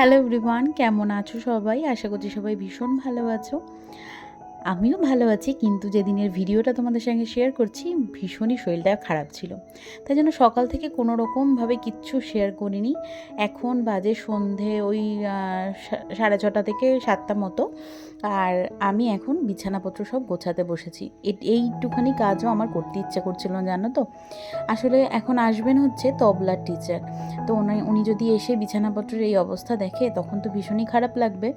Hello everyone কেমন আছো সবাই? আশা করছি সবাই ভীষণ ভালো আছো। আমিও ভালো আছি, কিন্তু যেদিনের ভিডিওটা তোমাদের সঙ্গে শেয়ার করছি, ভীষণই শরীরটা খারাপ ছিল। তাই জন্য সকাল থেকে কোনো রকমভাবে কিচ্ছু শেয়ার করিনি। এখন বাজে সন্ধে ওই সাড়ে ছটা থেকে সাতটা মতো। আর আমি এখন বিছানাপত্র সব গোছাতে বসেছি। এইটুখানি কাজও আমার করতে ইচ্ছা করছিল, জানো তো? আসলে এখন আসবেন হচ্ছে তবলার টিচার তো উনি উনি যদি এসে বিছানাপত্রের এই অবস্থা দেখে, তখন তো ভীষণই খারাপ লাগবে।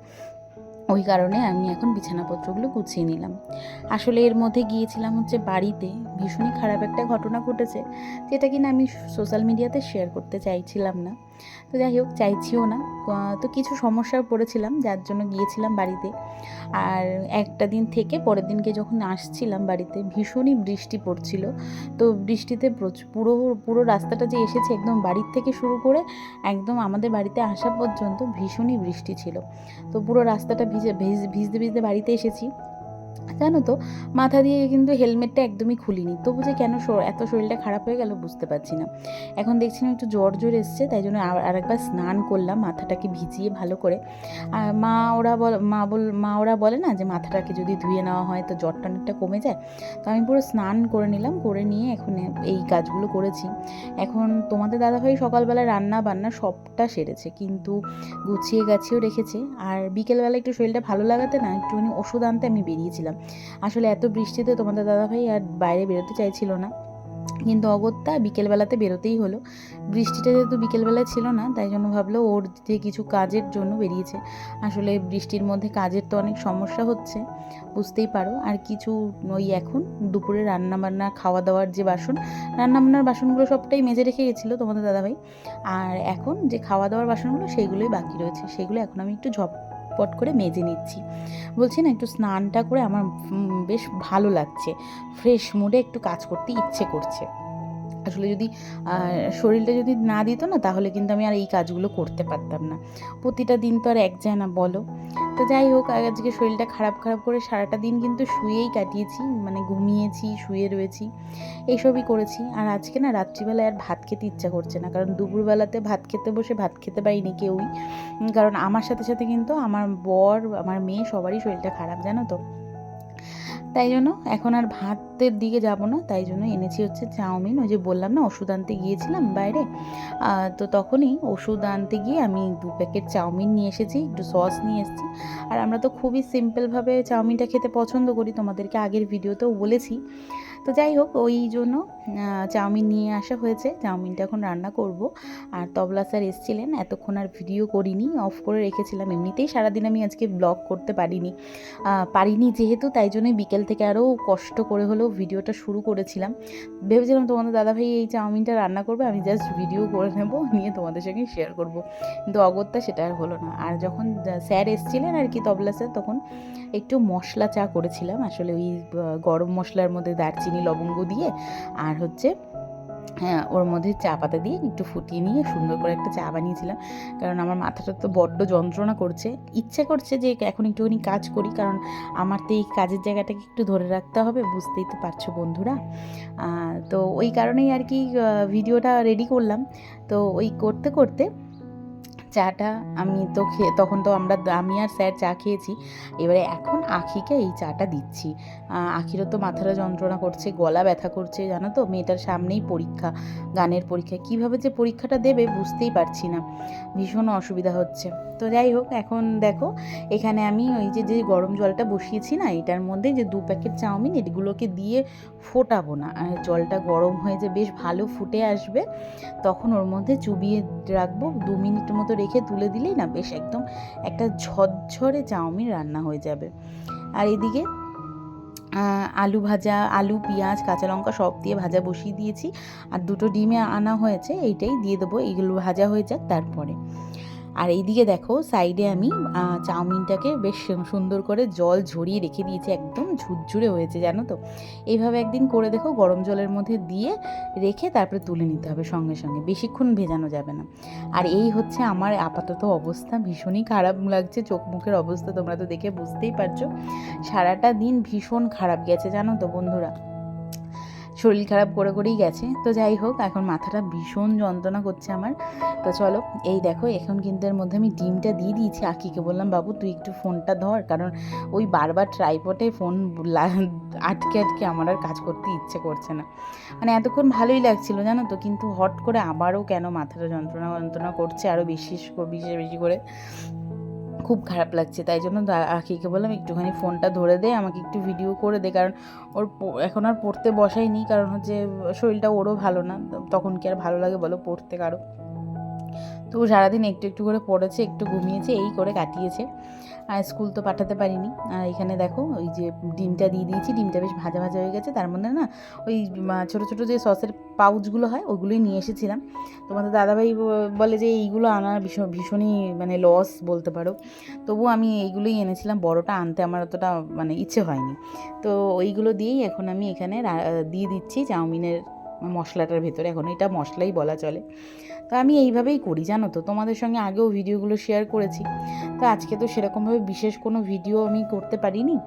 ওই কারণে আমি এখন বিছানাপত্রগুলো গুছিয়ে নিলাম। আসলে এর মধ্যে গিয়েছিলাম হচ্ছে বাড়িতে। ভীষণই খারাপ একটা ঘটনা ঘটেছে, যেটা কিনা আমি সোশ্যাল মিডিয়াতে শেয়ার করতে চাইছিলাম না। তো যাই হোক, চাইছিও না। তো কিছু সমস্যায় পড়েছিলাম, যার জন্য গিয়েছিলাম বাড়িতে। আর একটা দিন থেকে পরের দিনকে যখন আসছিলাম বাড়িতে, ভীষণই বৃষ্টি পড়ছিল। তো বৃষ্টিতে পুরো পুরো রাস্তাটা যে এসেছে একদম বাড়ির থেকে শুরু করে একদম আমাদের বাড়িতে আসা পর্যন্ত ভীষণই বৃষ্টি ছিল। তো পুরো রাস্তাটা ভিজ- ভিজতে ভিজতে বাড়িতে এসেছি। জানো তো? মাথা দিয়ে কিন্তু হেলমেটটা একদমই খুলিনি। তবু যে কেন এত শরীরটা খারাপ হয়ে গেল বুঝতে পারছি না। এখন দেখছিলাম একটু জ্বর জ্বর এসছে, তাই জন্য আর- আরেকবার স্নান করলাম, মাথাটাকে ভিজিয়ে ভালো করে। আর মা ওরা বল মা বল মা ওরা বলে না যে মাথাটাকে যদি ধুয়ে নেওয়া হয় তো জ্বরটা অনেকটা কমে যায়? তো আমি পুরো স্নান করে নিলাম, করে নিয়ে এখন এই কাজগুলো করেছি। এখন তোমাদের দাদাভাই সকালবেলা রান্না বান্না সবটা সেরেছে, কিন্তু গুছিয়ে গাছিয়েও রেখেছে। আর বিকেলবেলা একটু শরীরটা ভালো লাগাতে না, একটুখানি ওষুধ আনতে আমি বেরিয়েছিলাম। আসলে এত বৃষ্টিতে তোমাদের দাদাভাই আর বাইরে বেরোতে চাইছিল না। কিন্তু অগত্যা বিকেলবেলাতে বেরোতেই হলো। বৃষ্টিটা যেহেতু বিকেলবেলায় ছিল না, তাই জন্য ভাবলো ওর যে কিছু কাজের জন্য বেরিয়েছে। আসলে বৃষ্টির মধ্যে কাজের তো অনেক সমস্যা হচ্ছে, বুঝতেই পারো। আর কিছু ওই এখন দুপুরে রান্নাবান্না খাওয়া দাওয়ার যে বাসন, রান্নাবান্নার বাসনগুলো সবটাই মেজে রেখে গেছিল তোমাদের দাদাভাই। আর এখন যে খাওয়া দাওয়ার বাসনগুলো, সেইগুলোই বাকি রয়েছে। সেগুলো এখন আমি একটু ঝটপট করে মেজে নিচ্ছি। বলছি না, একটু স্নানটা করে আমার বেশ ভালো লাগছে। ফ্রেশ মুডে একটু কাজ করতে ইচ্ছে করছে। আসলে যদি শরীরটা যদি না দিত না, তাহলে কিন্তু আমি আর এই কাজগুলো করতে পারতাম না। প্রতিটা দিন তো আর এক যায় না, বলো। তো যাই হোক আজকে শরীরটা খারাপ খারাপ করে সারাটা দিন কিন্তু শুয়েই কাটিয়েছি মানে ঘুমিয়েছি, শুয়ে রয়েছি, এইসবই করেছি। আর আজকে না রাত্রিবেলায় আর ভাত খেতে ইচ্ছা করছে না, কারণ দুপুরবেলাতে ভাত খেতে বসে ভাত খেতে পারিনি কেউই। কারণ আমার সাথে সাথে কিন্তু আমার বর, আমার মেয়ে সবারই শরীরটা খারাপ, জানো তো? তাই জন্য এখন আর ভাতের দিকে যাব না, তাই জন্য এনেছি হচ্ছে চাউমিন। ওই যে বললাম না, ওষুধ আনতে গিয়েছিলাম বাইরে। তো তখনই ওষুধ আনতে গিয়ে আমি দু প্যাকেট চাউমিন নিয়ে এসেছি, একটু সস নিয়ে এসেছি। আর আমরা তো খুবই সিম্পলভাবে চাউমিনটা খেতে পছন্দ করি, তোমাদেরকে আগের ভিডিওতেও বলেছি। তো যাই হোক, ওই জন্য চাউমিন নিয়ে আসা হয়েছে। চাউমিনটা এখন রান্না করব। আর তবলা স্যার এসেছিলেন, এতক্ষণ আর ভিডিও করিনি অফ করে রেখেছিলাম। এমনিতেই সারাদিন আমি আজকে ব্লগ করতে পারিনি। পারিনি যেহেতু, তাই জন্যই বিকেল থেকে আরও কষ্ট করে হলেও ভিডিওটা শুরু করেছিলাম। ভেবেছিলাম তোমাদের দাদাভাই এই চাউমিনটা রান্না করবে, আমি জাস্ট ভিডিও করে নেব, নিয়ে তোমাদের সঙ্গে শেয়ার করব। কিন্তু অগত্যা সেটা আর হলো না। আর যখন স্যার এসেছিলেন আর কি তবলা স্যার, তখন একটু মশলা চা করেছিলাম। আসলে ওই গরম মশলার মধ্যে দারচিনি লবঙ্গ দিয়ে আর হচ্ছে হ্যাঁ ওর মধ্যে চা পাতা দিয়ে একটু ফুটিয়ে নিয়ে সুন্দর করে একটা চা বানিয়েছিলাম। কারণ আমার মাথাটা তো বড্ড যন্ত্রণা করছে। ইচ্ছে করছে যে এখন একটুখানি কাজ করি, কারণ আমার তো এই কাজের জায়গাটাকে একটু ধরে রাখতে হবে, বুঝতেই তো পারছ বন্ধুরা। তো ওই কারণেই আর কি ভিডিওটা রেডি করলাম। তো ওই করতে করতে চাটা আমি তো খেয়ে, তখন তো আমরা, আমি আর স্যার চা খেয়েছি। এবারে এখন আখিকে এই চাটা দিচ্ছি। আখিরও তো মাথাটা যন্ত্রণা করছে, গলা ব্যথা করছে, জানো তো? মেয়েটার সামনেই পরীক্ষা, গানের পরীক্ষা। কীভাবে যে পরীক্ষাটা দেবে বুঝতেই পারছি না। ভীষণ অসুবিধা হচ্ছে। তো যাই হোক, এখন দেখো, এখানে আমি ওই যে যে গরম জলটা বসিয়েছি না, এটার মধ্যে যে দু প্যাকেট চাউমিন, এগুলোকে দিয়ে ফোটাবো না। জলটা গরম হয়ে যে বেশ ভালো ফুটে আসবে, তখন ওর মধ্যে চুবিয়ে রাখব। দু মিনিট মতো রেখে তুলে দিলেই না, বেশ একদম একটা ঝরঝরে চাউমিন রান্না হয়ে যাবে। আর এদিকে আলু ভাজা, আলু, পেঁয়াজ, কাঁচা লঙ্কা সব দিয়ে ভাজা বসিয়ে দিয়েছি। আর দুটো ডিমে আনা হয়েছে, এইটাই দিয়ে দেবো। এইগুলো ভাজা হয়ে যাক তারপরে। আর এইদিকে দেখো সাইডে আমি চাউমিনটাকে বেশ সুন্দর করে জল ঝরিয়ে রেখে দিয়েছি, একদম ঝুরঝুরে হয়েছে, জানো তো? এইভাবে একদিন করে দেখো, গরম জলের মধ্যে দিয়ে রেখে তারপরে তুলে নিতে হবে সঙ্গে সঙ্গে, বেশিক্ষণ ভেজানো যাবে না। আর এই হচ্ছে আমার আপাতত অবস্থা, ভীষণই খারাপ লাগছে, চোখ মুখের অবস্থা তোমরা তো দেখে বুঝতেই পারছ। সারাটা দিন ভীষণ খারাপ গেছে, জানো তো বন্ধুরা? শরীর খারাপ করে করেই গেছে। তো যাই হোক, এখন মাথাটা ভীষণ যন্ত্রণা করছে আমার। তো চলো, এই দেখো, এখন কিন্তু এর মধ্যে আমি ডিমটা দিয়ে দিয়েছি। আকিকে বললাম, বাবু, তুই একটু ফোনটা ধর, কারণ ওই বারবার ট্রাইপটে ফোন আটকে আটকে আমার আর কাজ করতে ইচ্ছে করছে না। মানে এতক্ষণ ভালোই লাগছিল, জানো তো? কিন্তু হট করে আবারও কেন মাথাটা যন্ত্রণা যন্ত্রণা করছে আরও বেশি বেশি বেশি করে? খুব খারাপ লাগছে, তাই জন্য আখিকে বললাম, একটুখানি ফোনটা ধরে দে, আমাকে একটু ভিডিও করে দে। কারণ ওর এখন আর পড়তে বসাইনি কারণ হচ্ছে শরীরটা ওরও ভালো না, তখন কি আর ভালো লাগে বলো, পড়তে কারও? তো সারাদিন একটু একটু করে পড়েছে, একটু ঘুমিয়েছে, এই করে কাটিয়েছে। আর স্কুল তো পাঠাতে পারিনি। আর এখানে দেখো, ওই যে ডিমটা দিয়ে দিয়েছি, ডিমটা বেশ ভাজা ভাজা হয়ে গেছে। তার মধ্যে না, ওই ছোটো ছোটো যে সসের পাউচগুলো হয়, ওগুলোই নিয়ে এসেছিলাম। তোমাদের দাদাভাই বলে যে এইগুলো আনার ভীষণ ভীষণই মানে লস বলতে পারো। তবু আমি এইগুলোই এনেছিলাম, বড়টা আনতে আমার অতটা মানে ইচ্ছে হয়নি। তো ওইগুলো দিয়েই এখন আমি এখানে দিয়ে দিচ্ছি চাউমিনের মশলাটার ভেতরে, এখন এটা মশলাই বলা চলে। তো আমি এইভাবেই করি, জানো তো? তোমাদের সঙ্গে আগেও ভিডিওগুলো শেয়ার করেছি। তো আজকে তো সেরকমভাবে বিশেষ কোনো ভিডিও আমি করতে পারিনি।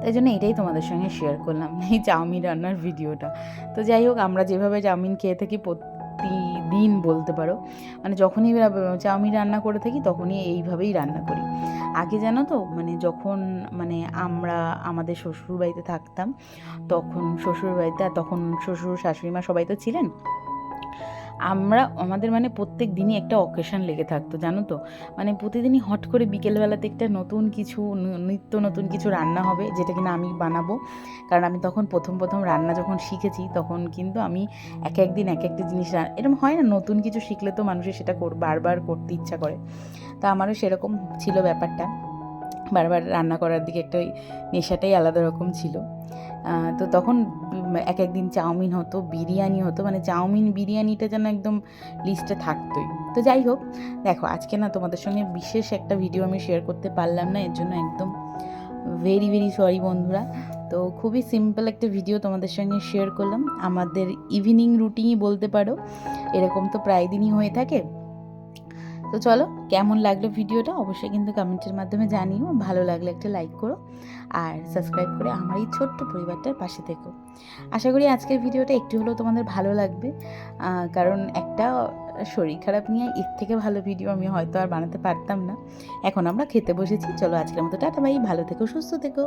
তাই জন্য এটাই তোমাদের সঙ্গে শেয়ার করলাম, এই চাউমিন রান্নার ভিডিওটা। তো যাই হোক, আমরা যেভাবে চাউমিন খেয়ে থাকি প্রতিদিন বলতে পারো। মানে যখনই চাউমিন রান্না করে থাকি তখনই এইভাবেই রান্না করি। আগে জানো তো মানে যখন মানে আমরা আমাদের শ্বশুর বাড়িতে থাকতাম, তখন শ্বশুর বাড়িতে তখন শ্বশুর শাশুড়ি মা সবাই তো ছিলেন। আমরা, আমাদের মানে প্রত্যেক দিনই একটা অকেশন লেগে থাকতো, জানো তো? মানে প্রতিদিনই হট করে বিকেলবেলাতে একটা নতুন কিছু নিত্য নতুন কিছু রান্না হবে, যেটা কিনা আমি বানাবো। কারণ আমি তখন প্রথম প্রথম রান্না যখন শিখেছি, তখন কিন্তু আমি এক এক দিন এক একটা জিনিস এরকম হয় না, নতুন কিছু শিখলে তো মানুষের সেটা বারবার করতে ইচ্ছা করে। তা আমারও সেরকম ছিল ব্যাপারটা। বারবার রান্না করার দিকে একটা নেশাটাই আলাদা রকম ছিল। তো তখন এক একদিন চাউমিন হতো, বিরিয়ানি হতো মানে চাউমিন বিরিয়ানিটা যেন একদম লিস্টে থাকতোই। তো যাই হোক, দেখো, আজকে না তোমাদের সঙ্গে বিশেষ একটা ভিডিও আমি শেয়ার করতে পারলাম না, এর জন্য একদম ভেরি ভেরি সরি বন্ধুরা। তো খুবই সিম্পল একটা ভিডিও তোমাদের সঙ্গে শেয়ার করলাম। আমাদের ইভিনিং রুটিনই বলতে পারো, এরকম তো প্রায় দিনই হয়ে থাকে। তো চলো, কেমন লাগল ভিডিওটা অবশ্যই কিন্তু কমেন্টের মাধ্যমে জানিও, ভালো লাগলে একটা লাইক করো আর সাবস্ক্রাইব করে আমার এই ছোট্ট পরিবারটার পাশে থেকো। আশা করি আজকের ভিডিওটা একটু হলেও তোমাদের ভালো লাগবে কারণ একটা শরীর খারাপ নিয়ে এর থেকে ভালো ভিডিও আমি হয়তো আর বানাতে পারতাম না। এখন আমরা খেতে বসেছি, চলো আজকের মতো টাটা ভাই ভালো থেকো, সুস্থ থেকো।